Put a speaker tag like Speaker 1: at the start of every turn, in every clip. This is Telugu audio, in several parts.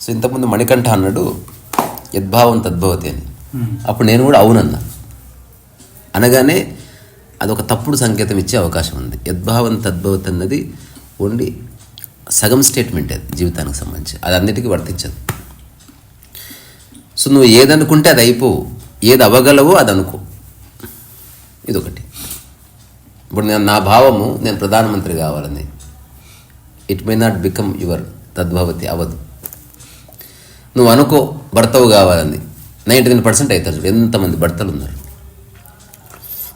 Speaker 1: సో ఇంతకుముందు మణికంఠ అన్నాడు యద్భావం తద్భవతి అని. అప్పుడు నేను కూడా అవునన్నా. అనగానే అదొక తప్పుడు సంకేతం ఇచ్చే అవకాశం ఉంది. యద్భావం తద్భవతి అన్నది ఓన్లీ సగం స్టేట్మెంట్ అది జీవితానికి సంబంధించి. అది అన్నిటికీ వర్తించదు. సో నువ్వు ఏదనుకుంటే అది అయిపోవు ఏది అవ్వగలవో అది అనుకో. ఇదొకటి. ఇప్పుడు నేను నా భావము నేను ప్రధానమంత్రి కావాలని. It may not become your తద్భవతి అవ్వదు నువ్వు అనుకో భర్తవు కావాలని. నైంటీ నైన్ పర్సెంట్ అవుతారు చూడు ఎంతమంది భర్తలు ఉన్నారు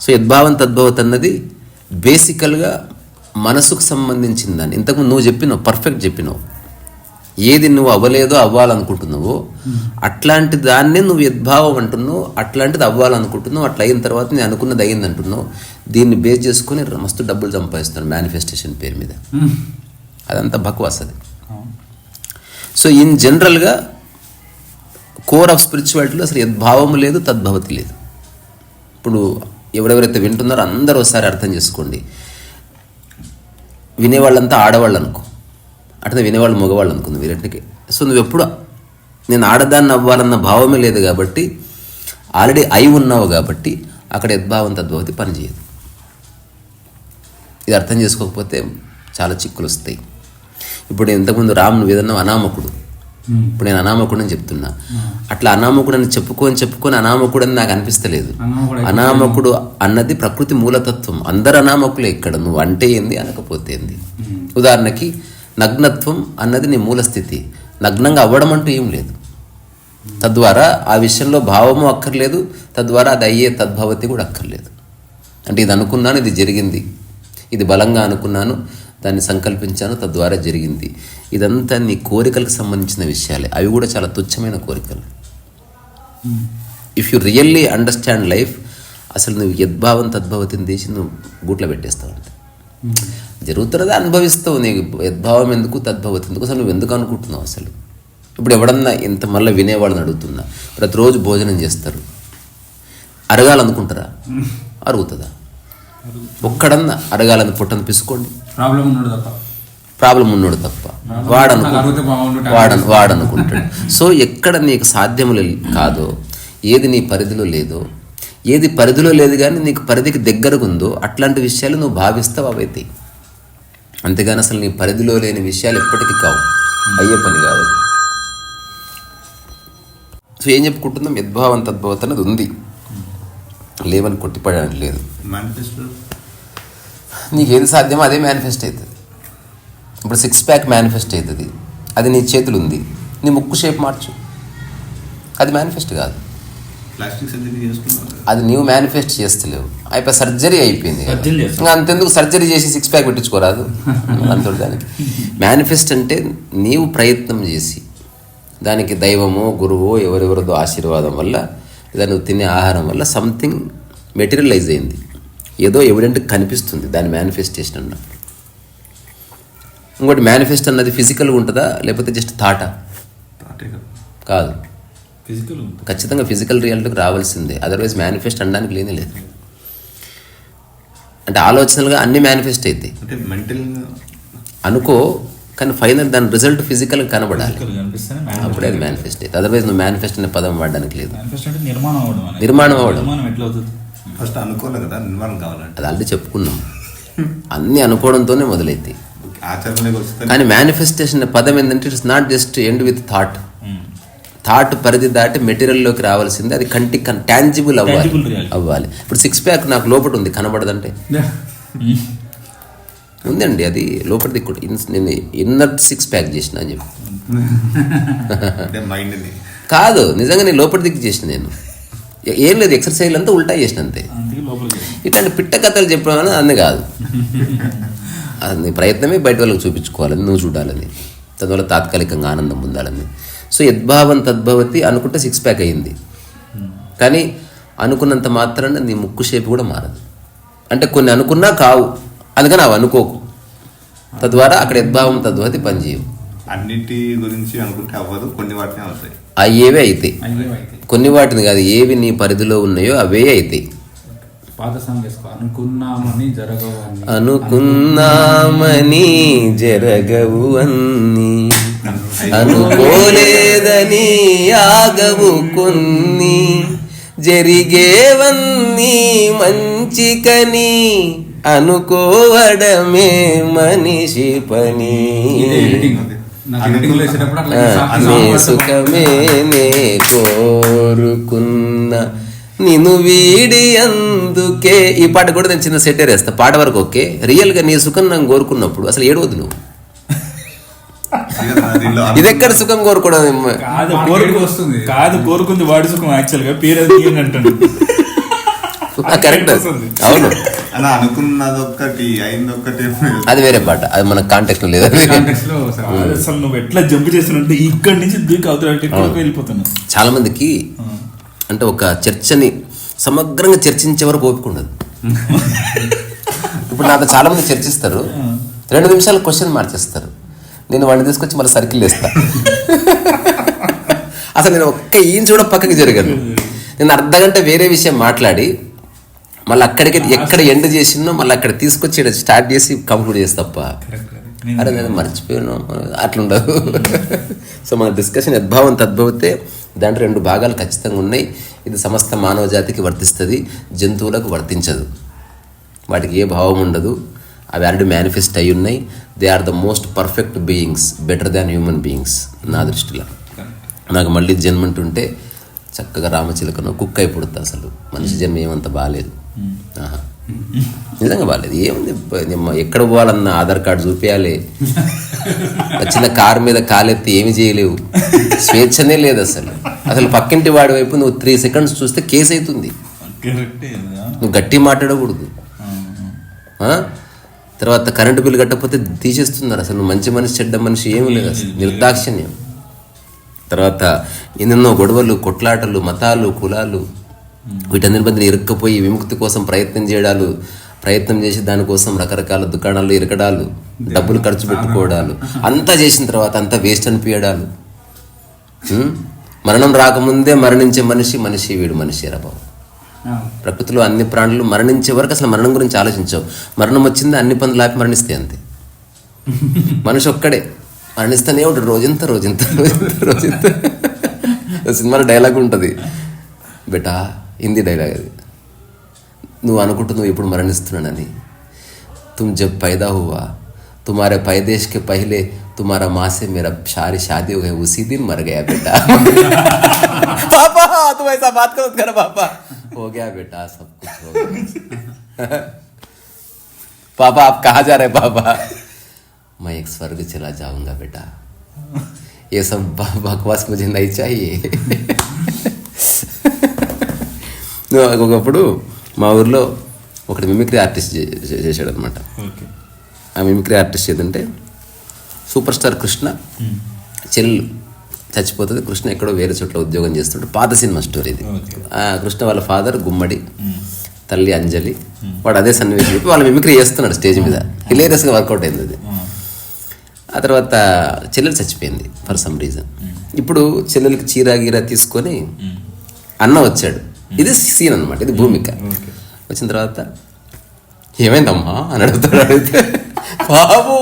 Speaker 1: సో యద్భావం తద్భవత్ అన్నది బేసికల్గా మనసుకు సంబంధించిన దాన్ని ఇంతకుముందు నువ్వు చెప్పినావు పర్ఫెక్ట్ చెప్పినావు. ఏది నువ్వు అవ్వలేదో అవ్వాలనుకుంటున్నావో అట్లాంటి దాన్నే నువ్వు యద్భావం అంటున్నావు అట్లాంటిది అవ్వాలనుకుంటున్నావు అట్లా అయిన తర్వాత నేను అనుకున్నది అయింది అంటున్నావు దీన్ని బేస్ చేసుకుని మస్తు డబ్బులు సంపాదిస్తున్నాను మేనిఫెస్టేషన్ పేరు మీద. అదంతా బక్వాస్ అది. సో ఇన్ జనరల్గా కోర్ ఆఫ్ స్పిరిచువాలిటీలో అసలు యద్భావము లేదు తద్భవతి లేదు. ఇప్పుడు ఎవరెవరైతే వింటున్నారో అందరూ ఒకసారి అర్థం చేసుకోండి. వినేవాళ్ళంతా ఆడవాళ్ళు అనుకో అట్లా వినేవాళ్ళు మగవాళ్ళు అనుకుంది వీరింటికి సో నువ్వు ఎప్పుడు నేను ఆడదాన్ని అవ్వాలన్న భావమే లేదు కాబట్టి ఆల్రెడీ అయి ఉన్నావు కాబట్టి అక్కడ యద్భావం తద్భవతి పనిచేయదు. ఇది అర్థం చేసుకోకపోతే చాలా చిక్కులు వస్తాయి. ఇప్పుడు ఇంతకుముందు రామ్ నువ్వు ఏదన్నా అనామకుడు. ఇప్పుడు నేను అనామకుడు అని చెప్తున్నా అట్లా అనామకుడు అని చెప్పుకొని చెప్పుకొని అనామకుడు అని నాకు అనిపిస్తలేదు. అనామకుడు అన్నది ప్రకృతి మూలతత్వం. అందరు అనామకులే ఇక్కడ. నువ్వు అంటే ఏంది? అనకపోతే ఏంది? ఉదాహరణకి నగ్నత్వం అన్నది నీ మూల స్థితి. నగ్నంగా అవ్వడం అంటూ ఏం లేదు. తద్వారా ఆ విషయంలో భావము అక్కర్లేదు. తద్వారా అది అయ్యే తద్భవతి కూడా అక్కర్లేదు. అంటే ఇది అనుకున్నాను ఇది జరిగింది. ఇది బలంగా అనుకున్నాను. దాన్ని సంకల్పించాను తద్వారా జరిగింది. ఇదంతా నీ కోరికలకు సంబంధించిన విషయాలే. అవి కూడా చాలా తుచ్చమైన కోరికలు. If you really understand life అసలు నువ్వు యద్భావం తద్భవతిని తీసి నువ్వు గూట్లో పెట్టేస్తావు అంటే జరుగుతున్నది అనుభవిస్తావు నీకు యద్భావం ఎందుకు తద్భవతి ఎందుకు అసలు నువ్వు ఎందుకు అనుకుంటున్నావు అసలు? ఇప్పుడు ఎవడన్నా ఇంత మళ్ళీ వినేవాళ్ళని అడుగుతున్నా ప్రతిరోజు భోజనం చేస్తారు. అరగాలనుకుంటారా? అరుగుతుందా. ఒక్కడన్నా అరగాలని పుట్టను పిసుకోండి.
Speaker 2: ప్రాబ్లం ఉన్నాడు తప్ప.
Speaker 1: ప్రాబ్లం ఉన్నోడు తప్ప. వాడను వాడను వాడనుకుంటాడు. సో ఎక్కడ నీకు సాధ్యములు కాదో ఏది నీ పరిధిలో లేదో ఏది పరిధిలో లేదు కానీ నీకు పరిధికి దగ్గరకు ఉందో అట్లాంటి విషయాలు నువ్వు భావిస్తావు అవైతే? అంతేగాని అసలు నీ పరిధిలో లేని విషయాలు ఎప్పటికీ కావు. అయ్యే పని కాదు. సో ఏం చెప్పుకుంటున్నాం? యద్భావం తద్భవత అనేది ఉంది. లేవని కొట్టిపడడానికి లేదు. నీకు ఏది సాధ్యమో అదే మేనిఫెస్ట్ అవుతుంది. ఇప్పుడు సిక్స్ ప్యాక్ మేనిఫెస్ట్ అవుతుంది. అది నీ చేతులు ఉంది నీ ముక్కు షేప్ మార్చు. అది మేనిఫెస్ట్ కాదు. అది నీవు మేనిఫెస్ట్ చేస్తలేవు. అయిపోయి సర్జరీ అయిపోయింది. ఇంకా అంతెందుకు సర్జరీ చేసి సిక్స్ ప్యాక్ పెట్టించుకోరాదు? అంతటి దానికి. మేనిఫెస్ట్ అంటే నీవు ప్రయత్నం చేసి దానికి దైవమో గురువో ఎవరెవరిదో ఆశీర్వాదం వల్ల లేదా నువ్వు తినే ఆహారం వల్ల సంథింగ్ మెటీరియలైజ్ అయింది. ఏదో ఎవిడెంట్ కనిపిస్తుంది. దాని మేనిఫెస్టేషన్ అన్నప్పుడు ఇంకోటి మేనిఫెస్ట్ అన్నది ఫిజికల్గా ఉంటుందా? లేకపోతే జస్ట్ థాటా
Speaker 3: కదా.
Speaker 2: ఫిజికల్
Speaker 1: ఖచ్చితంగా ఫిజికల్ రియాలిటీకి రావాల్సిందే. అదర్వైజ్ మేనిఫెస్ట్ అనడానికి లేనే లేదు. అంటే ఆలోచనలుగా అన్ని మేనిఫెస్ట్ అవుతాయి అనుకో కానీ ఫైనల్ దాని రిజల్ట్ కనబడాలి.
Speaker 2: ఫిజికల్ కనిపిస్తేనే
Speaker 1: అప్పుడే అది మేనిఫెస్ట్ అవుతుంది అదర్వైజ్ నువ్వు మేనిఫెస్ట్ అనే పదం వాడడానికి లేదు.
Speaker 2: నిర్మాణం అవ్వడం.
Speaker 3: ఫస్ట్ అనుకోలే కదా నిర్మాణం కావాలంటే.
Speaker 1: అది ఆల్రెడీ చెప్పుకున్నాం. అన్నీ అనుకోవడంతోనే మొదలైతాయి కానీ మేనిఫెస్టేషన్ పదం ఏంటంటే it's not just end with thought thought పరిధి దాటి మెటీరియల్లోకి రావాల్సింది అది కంటికి టాంజిబుల్ అవ్వాలి. అవ్వాలి. ఇప్పుడు సిక్స్ ప్యాక్ నాకు లోపల ఉంది కనబడదంటే. ఉందండి అది లోపల దిక్కు ఇన్- నేను ఇన్నర్ సిక్స్ ప్యాక్ చేసిన అని చెప్పి. కాదు నిజంగా నేను లోపల దిక్కు చేసిన నేను. ఏ- లేదు ఎక్సర్సైజ్ అంతా ఉల్టా చేసిన అంతే ఇట్లాంటి పిట్ట కథలు చెప్పామని అన్ని కాదు. అది నీ ప్రయత్నమే బయట వాళ్ళకి చూపించుకోవాలని నువ్వు చూడాలని. తద్వల్ల తాత్కాలికంగా ఆనందం పొందాలని. సో యద్భావం తద్భవతి అనుకుంటే సిక్స్ ప్యాక్ అయింది కానీ అనుకున్నంత మాత్రాన నీ ముక్కు షేప్ కూడా మారదు. అంటే కొన్ని అనుకున్నా కావు అందుకని అవి అనుకోకు. తద్వారా అక్కడ యద్భావం తద్భవతి పనిచేయవు.
Speaker 3: అన్నిటి గురించి అనుకుంటే అవ్వదు కొన్ని వాటిని అవుతాయి.
Speaker 1: అయ్యేవే అవుతాయి
Speaker 2: అయ్యే అయితే.
Speaker 1: కొన్ని వాటిని కాదు ఏవి నీ పరిధిలో ఉన్నాయో అవే అవుతాయి
Speaker 2: పాత సాంగ్ వేసుకో అనుకున్నామని జరగవు అని
Speaker 1: అనుకున్నామని జరగవు అన్ని అనుకోలేదని ఆగవు కొన్ని. జరిగేవన్నీ మంచికని అనుకోవడమే మనిషి పని.
Speaker 2: ఇదే ఎడిటింగ్ నాకు ఎడిటింగ్ వేసేటప్పుడు అట్లా
Speaker 1: ఆ,
Speaker 2: ఈ song- ఈ
Speaker 1: నీ
Speaker 2: song పెడతాను.
Speaker 1: సుఖమే నే కోరుకున్న నిన్ను వీడి అందుకే. ఈ పాట కూడా నేను చిన్న సెటర్ వేస్తా పాట వరకు ఓకే. రియల్గా నీ సుఖం నేను కోరుకున్నప్పుడు అసలు ఏడవద్దు నువ్వు. ఇది ఎక్కడ సుఖం కోరుకోవడం?
Speaker 4: కాదు కోరుకు
Speaker 2: వస్తుంది.
Speaker 4: కాదు కోరుకుంది వాడి సుఖం యాక్చువల్గా పేరు అది అంటాడు
Speaker 1: కరెక్ట్. అవును.
Speaker 3: అలా అనుకున్నది ఒక్కటి అయింది ఒక్కటి
Speaker 1: అది వేరే పాట. అది మన లేదు?
Speaker 2: Context లో సరే.
Speaker 4: అది అసలు నువ్వు ఎట్లా జంప్ చేస్తున్నట్టు ఇక్కడి నుంచి దూకి అవుతాడు ఎక్కడికి వెళ్ళిపోతాను
Speaker 1: చాలా మందికి అంటే ఒక చర్చని సమగ్రంగా చర్చించే వరకు ఓపిక ఉండదు. ఇప్పుడు నాతో చాలా మంది చర్చిస్తారు. రెండు నిమిషాలు క్వశ్చన్ మార్చేస్తారు నేను వాడిని తీసుకొచ్చి మళ్ళీ సర్కిల్ వేస్తా. అసలు నేను ఒక్క ఇంచు కూడా పక్కకి జరగను. నేను అర్ధ గంట వేరే విషయం మాట్లాడి మళ్ళీ అక్కడికి ఎక్కడ ఎండ్ చేసినో మళ్ళీ అక్కడ తీసుకొచ్చి స్టార్ట్ చేసి కంప్లీట్ చేసి తప్ప. అరే నేను మర్చిపోయాను. అట్లుండదు. సో మన డిస్కషన్ యద్భావం తద్భవతే దాంట్లో రెండు భాగాలు ఖచ్చితంగా ఉన్నాయి. ఇది సమస్త మానవ జాతికి వర్తిస్తుంది జంతువులకు వర్తించదు. వాటికి ఏ భావం ఉండదు. అవి ఆల్రెడీ మేనిఫెస్ట్ అయి ఉన్నాయి. They are the most perfect beings better than human beings నా దృష్టిలో. నాకు మళ్ళీ జన్మంటుంటే చక్కగా రామచిలకను కుక్క అయి పుడుతా అసలు. మనిషి జన్మ ఏమంత బాగాలేదు. నిజంగా బాగాలేదు ఏముంది? ఎక్కడ పోవాలన్న ఆధార్ కార్డు చూపించాలి చిన్న కారు మీద కాలెత్తి ఏమి చేయలేవు. స్వేచ్ఛనే లేదు అసలు. అసలు పక్కింటి వాడి వైపు నువ్వు త్రీ సెకండ్స్ చూస్తే కేసు అవుతుంది. నువ్వు గట్టి మాట్లాడకూడదు? తర్వాత కరెంటు బిల్లు కట్టకపోతే తీసేస్తున్నారు. అసలు నువ్వు మంచి మనిషి చెడ్డ మనిషి ఏమీ లేదు అసలు. నిర్దాక్షిణ్యం. తర్వాత ఎన్నెన్నో గొడవలు కొట్లాటలు మతాలు కులాలు. వీటన్నిటి మధ్య ఇరుక్కపోయి విముక్తి కోసం ప్రయత్నం చేయడాలు ప్రయత్నం చేసి దానికోసం రకరకాల దుకాణాలు ఇరకడాలు డబ్బులు ఖర్చు పెట్టుకోవడాలు అంతా చేసిన తర్వాత అంతా వేస్ట్ అనిపించడాలు? మరణం రాకముందే మరణించే మనిషి మనిషి వీడు మనిషి రా బాబు.
Speaker 2: ఆ.
Speaker 1: ప్రకృతిలో అన్ని ప్రాణులు మరణించే వరకు అసలు మరణం గురించి ఆలోచించవు. మరణం వచ్చింది అన్ని పనులు ఆపి మరణిస్తాయి అంతే. మనిషి ఒక్కడే. మరణిస్తూనే ఉంటాడు రోజంత రోజంత రోజంత రోజంత. సినిమాలో డైలాగ్ ఉంటుంది. బేటా హిందీ డైలాగ్ అది నువ్వు అనుకుంటున్నావు ఇప్పుడు మరణిస్తున్నానని तुम जब पैदा हुआ तुम्हारे पैदेश के पहले तुम्हारा माँ से मेरा सारी शादी हो गई उसी दिन मर गया बेटा पापा तुम ऐसा बात करो कर पापा हो गया बेटा सब कुछ हो गया पापा आप कहाँ जा रहे पापा मैं एक स्वर्ग चला जाऊंगा बेटा ये सब ब- बकवास मुझे नहीं चाहिए ఒకప్పుడు మా ఊర్లో ఒకటి మిమిక్రీ ఆర్టిస్ట్ చేశాడు అనమాట
Speaker 4: ఓకే.
Speaker 1: ఆ మిమిక్రీ ఆర్టిస్ట్ ఏదంటే సూపర్ స్టార్ కృష్ణ చెల్లు చచ్చిపోతుంది. కృష్ణ ఎక్కడో వేరే చోట్ల ఉద్యోగం చేస్తుంటే పాత సినిమా స్టోరీ ఇది. కృష్ణ వాళ్ళ ఫాదర్ గుమ్మడి తల్లి అంజలి వాడు అదే సన్నివేశం చెప్పి వాళ్ళు మిమిక్రీ చేస్తున్నాడు స్టేజ్ మీద. హిలేరియస్గా వర్కౌట్ అయింది అది. ఆ. తర్వాత చెల్లెలు చచ్చిపోయింది ఫర్ సమ్ రీజన్ ఇప్పుడు చెల్లెలకి చీర గీర తీసుకొని అన్న వచ్చాడు. ఇది సీన్ అన్నమాట ఇది భూమిక. వచ్చిన తర్వాత ఏమైందమ్మా? అని అడుగుతాడు అడిగితే బాబు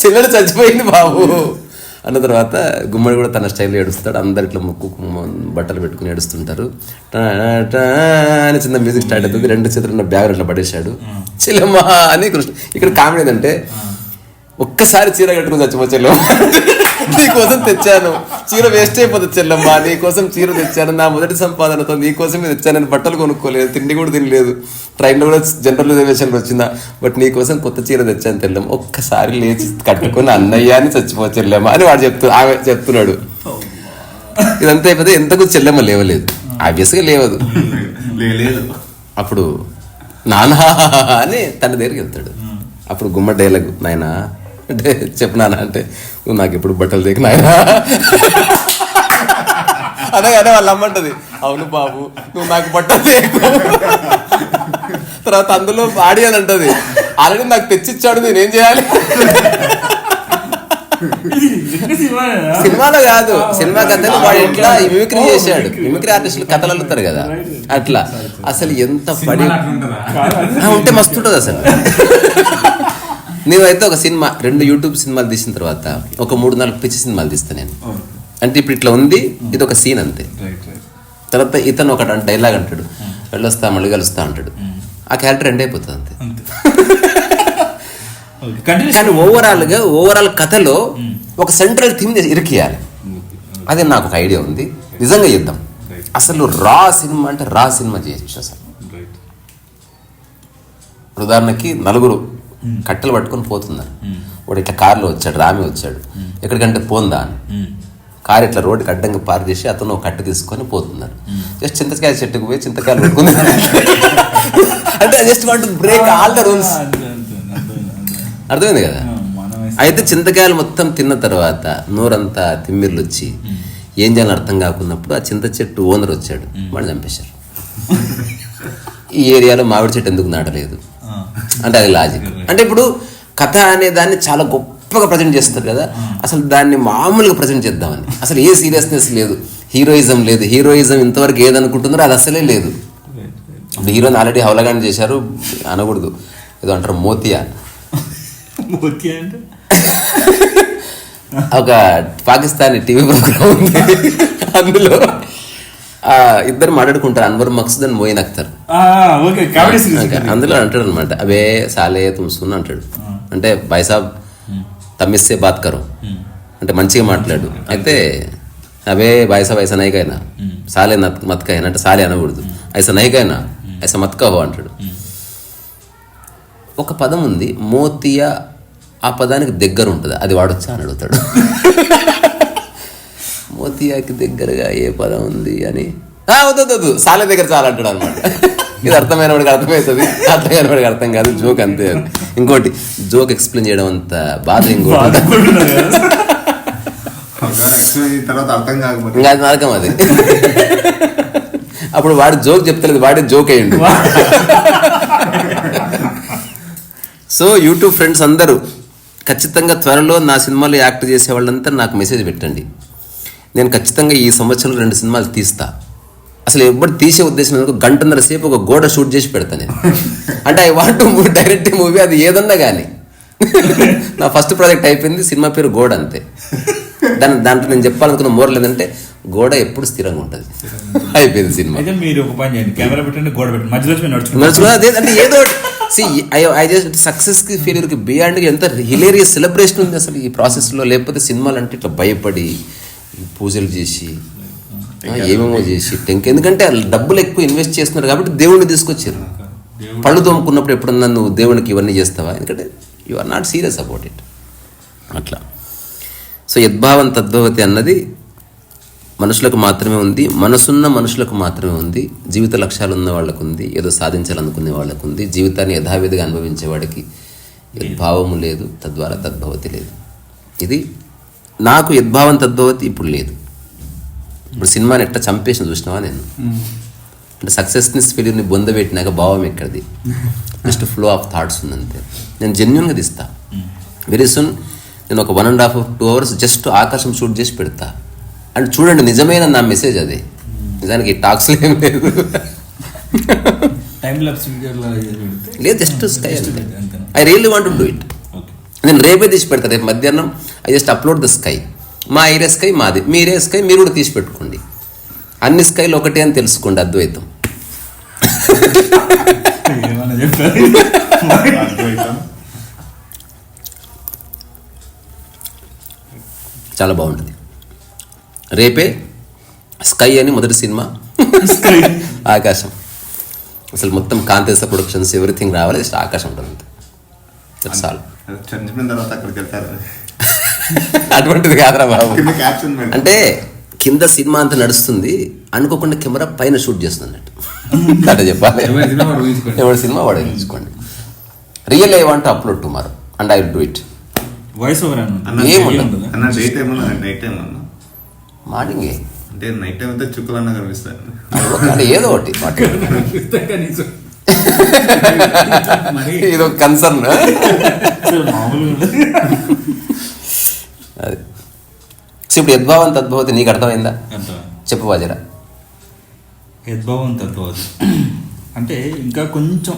Speaker 1: చెల్లెలు చచ్చిపోయింది బాబు. అన్న తర్వాత గుమ్మడి కూడా తన స్టైల్లో ఏడుస్తాడు అందరు ఇట్లా ముక్కు బట్టలు పెట్టుకుని ఏడుస్తుంటారు. అని చిన్న మ్యూజిక్ స్టార్ట్ అవుతుంది రెండు చేతులు ఉన్న బ్యాగ్ ఇట్లా పడేశాడు. చెల్లెమ్మా అని కృష్ణ ఇక్కడ కామెడీ ఏంటంటే ఒక్కసారి చీర కట్టుకుని చచ్చిపో చెల్లెమ్మ. నీకోసం తెచ్చాను. చీర వేస్ట్ అయిపోతుంది చెల్లమ్మ నీకోసం చీర తెచ్చాను. నా మొదటి సంపాదనతో నీకోసం తెచ్చాను. నేను బట్టలు కొనుక్కోలేదు తిండి కూడా తినలేదు. ట్రైన్లో కూడా జనరల్ రిజర్వేషన్ వచ్చిందా? బట్ నీకోసం కొత్త చీర తెచ్చాను తెల్లమ్మ ఒక్కసారి లేచి కట్టుకుని అన్నయ్య అని చచ్చిపో చెల్లెమ్మ అని వాడు చెప్తూ ఆమె చెప్తున్నాడు. ఇదంతా అయిపోతే ఎంతకు చెల్లెమ్మ లేవలేదు. ఆబ్వియస్గా లేవదు.
Speaker 3: లేదు
Speaker 1: అప్పుడు నానా అని తన దగ్గరికి వెళ్తాడు. అప్పుడు గుమ్మ డైలాగ్ నాయనా అంటే చెప్పు నాన్న అంటే నువ్వు నాకు ఎప్పుడు బట్టలు దేకు నాయనా? అదే అదే వాళ్ళ అమ్మంటది అవును బాబు నువ్వు నాకు బట్టలు దేకు. తర్వాత అందులో ఆడి అని అంటది ఆల్రెడీ నాకు తెచ్చిచ్చాడు నేనేం చేయాలి? సినిమాలో కాదు సినిమా కథలు వాడు ఎట్లా మిమిక్రీ చేశాడు మిమిక్రీ ఆర్టిస్టులు కథలు అల్లుతారు కదా అట్లా. అసలు ఎంత పడి ఉంటే మస్తు ఉంటుంది అసలు. నేనైతే ఒక సినిమా రెండు యూట్యూబ్ సినిమాలు తీసిన తర్వాత ఒక మూడు నాలుగు పిచ్చి సినిమాలు తీస్తాను నేను. అంటే ఇప్పుడు ఇట్లా ఉంది ఇది ఒక సీన్ అంతే. తర్వాత ఇతను ఒక డైలాగ్ అంటాడు. వెళ్ళొస్తా మళ్ళీ కలుస్తా అంటాడు. ఆ క్యారెక్టర్ ఎండ్ అయిపోతుంది అంతే. కానీ ఓవరాల్గా ఓవరాల్ కథలో ఒక సెంట్రల్ థీమ్ ఇరికియాలి. అదే నాకు ఒక ఐడియా ఉంది. నిజంగా చేద్దాం అసలు రా సినిమా అంటే రా సినిమా చేయొచ్చు అసలు. ఉదాహరణకి నలుగురు కట్టెలు పట్టుకొని పోతున్నారు వాడు ఇట్లా కారులో వచ్చాడు రామి వచ్చాడు. ఎక్కడికంటే పోందా అని. కారు ఇట్లా రోడ్డుకి అడ్డంగా పార్క్ చేసి అతను కట్టె తీసుకొని పోతున్నారు. జస్ట్ చింతకాయ చెట్టుకు పోయి చింతకాయలు పెట్టుకుని అంటే just want break all the rules అర్థమైంది కదా? అయితే చింతకాయలు మొత్తం తిన్న తర్వాత నోరంతా తిమ్మిర్లు వచ్చి ఏం చేయాలని అర్థం కాకున్నప్పుడు ఆ చింత చెట్టు ఓనర్ వచ్చాడు వాడు చంపేశారు. ఈ ఏరియాలో మామిడి చెట్టు ఎందుకు నాటలేదు? అంటే అది లాజిక్ అంటే ఇప్పుడు కథ అనే దాన్ని చాలా గొప్పగా ప్రజెంట్ చేస్తారు కదా. అసలు దాన్ని మామూలుగా ప్రజెంట్ చేద్దామని. అసలు ఏ సీరియస్నెస్ లేదు. హీరోయిజం లేదు. హీరోయిజం ఇంతవరకు ఏదనుకుంటున్నారో అది అసలే లేదు. ఇప్పుడు హీరోని ఆల్రెడీ హౌలగాండ్ చేశారు అనకూడదు. ఏదో అంటారు మోతియా.
Speaker 4: ఓకే అంటే?
Speaker 1: ఒక పాకిస్తానీ టీవీ ప్రోగ్రామ్ ఉంది. అందులో ఇద్దరు మాట్లాడుకుంటారు. అన్వర్ మక్సద్ అండ్ మోయిన్
Speaker 4: సీరీస్
Speaker 1: అందులో అంటాడు అనమాట అవే సాలే తుమ్ సున్ అంటాడు అంటే భాయ్ సాబ్ తమ్మిస్తే బాత్ కరో. అంటే మంచిగా మాట్లాడు. అయితే అవే భాయ్ సాబ్ ఐసా నైకైనా. సాలే మత్కైనా అంటే సాలే అనకూడదు. ఐసా నైకైనా. ఐసా మత్కహో అంటాడు. ఒక పదం ఉంది మోతియా ఆ పదానికి దగ్గర ఉంటుంది అది వాడొచ్చా అని అడుగుతాడు. మోతియాకి దగ్గరగా ఏ పదం ఉంది అని. "ఆ, వద్దు సాలే దగ్గర చాలా అంటాడు అనమాట. ఇది అర్థమైన వాడికి అర్థమవుతుంది. అర్థం కాని వాడికి అర్థం కాదు. జోక్ అంతే. ఇంకోటి జోక్ ఎక్స్ప్లెయిన్ చేయడం అంత బాధ ఇంకోటి
Speaker 3: తర్వాత అర్థం కాకపోతే.
Speaker 1: ఇంకా అది నరకం అది. అప్పుడు వాడు జోక్ చెప్తలేదు వాడే జోక్ అయ్యిండు. సో యూట్యూబ్ ఫ్రెండ్స్ అందరూ ఖచ్చితంగా త్వరలో నా సినిమాలో యాక్ట్ చేసే వాళ్ళంతా నాకు మెసేజ్ పెట్టండి. నేను ఖచ్చితంగా ఈ సంవత్సరం రెండు సినిమాలు తీస్తా. అసలు ఎప్పుడు తీసే ఉద్దేశం ఎందుకు? గంటన్నర సేపు ఒక గోడ షూట్ చేసి పెడతా నేను. అంటే ఐ వాంట్ డైరెక్ట్ మూవీ అది ఏదన్నా కానీ నా ఫస్ట్ ప్రాజెక్ట్ అయిపోయింది సినిమా పేరు గోడ అంతే. దాని దాంట్లో నేను చెప్పాలనుకున్న మోరల్ ఏంటంటే గోడ ఎప్పుడు స్థిరంగా ఉంటుంది. అయిపోయింది సినిమా.
Speaker 4: అయితే మీరు ఒక పని చేయండి కెమెరా పెట్టండి గోడ పెట్టండి. మధ్యలో వచ్చి మీరు నడుచుకుంటారు
Speaker 1: నడుచుకున్నా అదే అంటే ఏదో సి ఐ ఐ జస్ట్ సక్సెస్కి ఫెయిల్యూర్కి బియాండ్ ఎంత హిలేరియస్ సెలబ్రేషన్ ఉంది అసలు ఈ ప్రాసెస్లో? లేకపోతే సినిమాలు అంటే ఇట్లా భయపడి పూజలు చేసి ఏమేమో చేసి టెంక్. ఎందుకంటే డబ్బులు ఎక్కువ ఇన్వెస్ట్ చేస్తున్నారు కాబట్టి దేవుడిని తీసుకొచ్చారు. పళ్ళు తోముకున్నప్పుడు ఎప్పుడన్నా నువ్వు దేవునికి ఇవన్నీ చేస్తావా? ఎందుకంటే you are not serious about it అట్లా. సో యద్భావం తద్భవతి అన్నది మనుషులకు మాత్రమే ఉంది మనసున్న మనుషులకు మాత్రమే ఉంది జీవిత లక్ష్యాలు ఉన్న వాళ్ళకు ఉంది ఏదో సాధించాలనుకునే వాళ్ళకు ఉంది జీవితాన్ని యథావిధిగా అనుభవించే వాడికి యద్భావము లేదు తద్వారా తద్భవతి లేదు. ఇది నాకు యద్భావం తద్భవతి ఇప్పుడు లేదు. ఇప్పుడు సినిమాని ఎట్లా చంపేసిన చూసినావా నేను? అంటే సక్సెస్ని ఫెయిల్యూర్ని బొందబెట్టినాక భావం ఎక్కడిది? జస్ట్ ఫ్లో ఆఫ్ థాట్స్ ఉందంతే. నేను జెన్యున్గా తీస్తా. వెరీ సూన్ నేను ఒక one and half two hours just ఆకాశం షూట్ చేసి పెడతా. అండ్ చూడండి నిజమైన నా మెసేజ్ అదే. నిజానికి టాక్స్ ఏం లేదు.
Speaker 4: టైం
Speaker 1: లేదు
Speaker 4: just
Speaker 1: sky? I really want do
Speaker 4: it
Speaker 1: నేను రేపే తీసి పెడతా రేపు మధ్యాహ్నం I just upload the sky మా ఏరియా స్కై మాది మీ ఏరియా స్కై మీరు కూడా తీసి పెట్టుకోండి. అన్ని స్కైలు ఒకటే అని తెలుసుకోండి అద్వైతం. చాలా బాగుంటుంది. రేపే స్కై అని మొదటి సినిమా. ఆకాశం. అసలు మొత్తం కాంతేశ ప్రొడక్షన్స్ ఎవ్రీథింగ్ రావాలి జస్ట్ ఆకాశం ఉంటుంది.
Speaker 3: చనిపోయిన తర్వాత అక్కడికి వెళ్తారు.
Speaker 1: అటువంటిది కాదురా బాబు.
Speaker 3: కింద క్యాప్షన్ పెడతారు.
Speaker 1: అంటే కింద సినిమా అంతా నడుస్తుంది అనుకోకుండా కెమెరా పైన షూట్ చేస్తుంది అన్నట్టు అట్లా చెప్పాలి.
Speaker 2: ఎవరి సినిమా వాడు ఊహించుకోండి.
Speaker 4: Real I want
Speaker 3: upload
Speaker 1: tomorrow
Speaker 3: and I will do it. Voice over
Speaker 1: morning
Speaker 3: అంటే నైట్ టైం అయితే చుక్కలన్నా కనిపిస్తాయి.
Speaker 1: అంటే ఏదో ఒకటి. ఇది ఒక కన్సర్న్ అది. సో ఇప్పుడు యద్భావం తద్భవతి నీకు అర్థమైందా? చెప్పు వాజరా
Speaker 4: యద్భావం తత్వది అంటే ఇంకా కొంచెం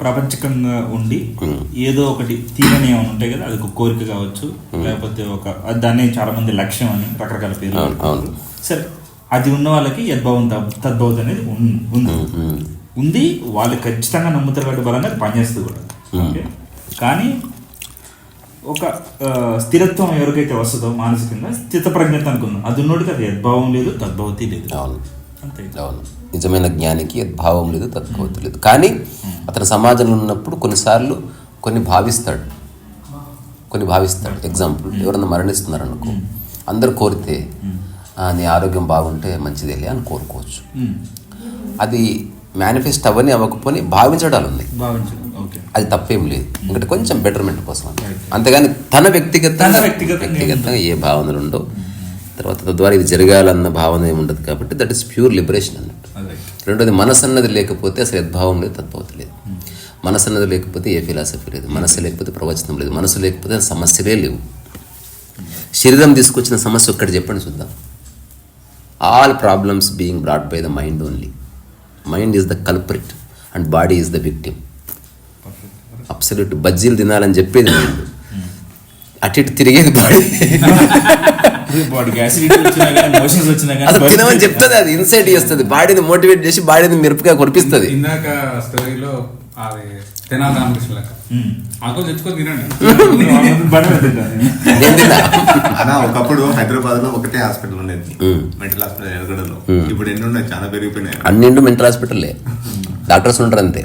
Speaker 4: ప్రపంచకంగా ఉండి ఏదో ఒకటి తీరని ఏమైనా ఉంటాయి కదా అది ఒక కోరిక కావచ్చు లేకపోతే ఒక దాన్ని చాలా మంది లక్ష్యం అని రకరకాల. పెడతారు. సరే అది ఉన్న వాళ్ళకి యద్భావం తద్- తద్భవతి అనేది ఉంది ఉంది వాళ్ళు ఖచ్చితంగా నమ్ముతారు కాబట్టి బలంగా పనిచేస్తుంది కూడా. ఓకే కానీ ఒక స్థిరత్వం ఎవరికైతే వస్తుందో మానసికంగా స్థితప్రజ్ఞత అనుకుందాం. అది ఉన్నోడికి అది యద్భావం లేదు తద్భవతి లేదు.
Speaker 1: అవును.
Speaker 4: అంతే.
Speaker 1: అవును. నిజమైన జ్ఞానికి భావం లేదు తత్వవతి లేదు. కానీ అతను సమాజంలో ఉన్నప్పుడు కొన్నిసార్లు కొన్ని భావిస్తాడు. కొన్ని భావిస్తాడు. ఎగ్జాంపుల్ ఎవరన్నా మరణిస్తున్నారు అనుకో అందరు కోరితే "ఆ, నీ ఆరోగ్యం బాగుంటే మంచిదేలే అని కోరుకోవచ్చు. అది మేనిఫెస్ట్ అవ్వని అవ్వకపోని భావించడాలు ఉన్నాయి అది తప్పేం లేదు. ఎందుకంటే కొంచెం బెటర్మెంట్ కోసం అంతే. అంతేగాని తన వ్యక్తిగత
Speaker 4: వ్యక్తిగతంగా
Speaker 1: వ్యక్తిగతంగా ఏ భావనలు ఉండవు తర్వాత తద్వారా ఇది జరగాలన్న భావన ఏమి ఉండదు కాబట్టి దట్ ఈస్ ప్యూర్ లిబరేషన్ అన్నట్టు. రెండోది మనసు అన్నది లేకపోతే అసలు యద్భావం లేదు తత్వవతి లేదు. మనసు అన్నది లేకపోతే ఏ ఫిలాసఫీ లేదు. మనసు లేకపోతే ప్రవచనం లేదు. మనసు లేకపోతే సమస్యలే లేవు. శరీరం తీసుకొచ్చిన సమస్య ఒక్కటి చెప్పండి చూద్దాం. All problems being brought by the mind only mind is the culprit and body is the victim absolute బజ్జీలు తినాలని చెప్పేది మైండ్ అటు ఇటు తిరిగేది బాడీ అది తినమని చెప్తుంది అది ఇన్సైట్ చేస్తుంది. బాడీని మోటివేట్ చేసి బాడీని మిరపగా కొరిపిస్తుంది.
Speaker 2: ఇందాక స్టోరీలో అది తెనాలి రామకృష్ణ లెక్క ఆకులు తెచ్చుకొని తినండి.
Speaker 3: అలా ఒకప్పుడు హైదరాబాద్లో ఒకటే హాస్పిటల్ ఉండేది.
Speaker 1: మ్మ్.
Speaker 3: మెంటల్ హాస్పిటల్ ఎరగడలో. ఇప్పుడు ఎన్ని ఉన్నాయి? చాలా పెరిగిపోయినాయి.
Speaker 1: అన్నిండు మెంటల్ హాస్పిటల్లే. డాక్టర్స్ ఉంటారు అంతే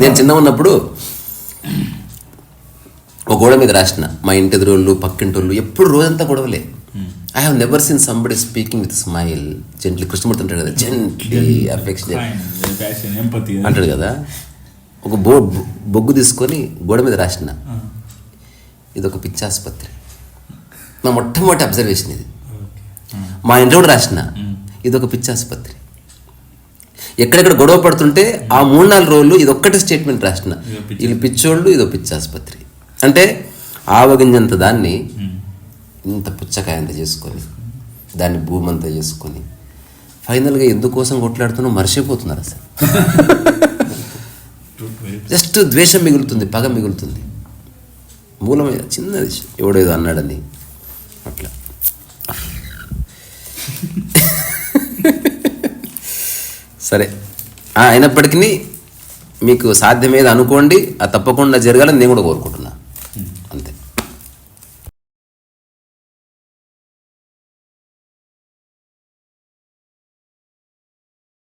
Speaker 1: నేను చిన్న ఉన్నప్పుడు ఒక గోడ మీద రాసిన మా ఇంటి ఎదురోళ్ళు పక్కింటోళ్ళు ఎప్పుడు రోజంతా గొడవలే. I have never seen somebody speaking with smile gently Krishnamurthy అంటాడు కదా జెంట్లీ అఫెక్షన్ అంటాడు కదా ఒక బో బొగ్గు తీసుకొని గోడ మీద రాసిన. ఇది ఒక పిచ్చాసుపత్రి. నా మొట్టమొదటి అబ్జర్వేషన్ ఇది. మా ఇంట్లో కూడా రాసిన. ఇది ఒక పిచ్చాసుపత్రి. ఎక్కడెక్కడ గొడవ పడుతుంటే ఆ మూడు నాలుగు రోజులు ఇది ఒక్కటే స్టేట్మెంట్ రాసిన.
Speaker 4: ఇదో పిచ్చి-
Speaker 1: ఇది పిచ్చోళ్ళు ఇదో పిచ్చాసుపత్రి. అంటే ఆవగింజంత దాన్ని ఇంత పుచ్చకాయ అంత చేసుకొని దాన్ని భూమి అంతా చేసుకొని ఫైనల్గా ఎందుకోసం కొట్లాడుతున్నా మర్చిపోతున్నారు అసలు. జస్ట్ ద్వేషం మిగులుతుంది పగ మిగులుతుంది. మూలమైన చిన్నది ఎవడో ఏదో అన్నాడని. అట్లా. సరే. అయినప్పటికీ మీకు సాధ్యమేది అనుకోండి అది తప్పకుండా జరగాలని నేను కూడా కోరుకుంటున్నాను.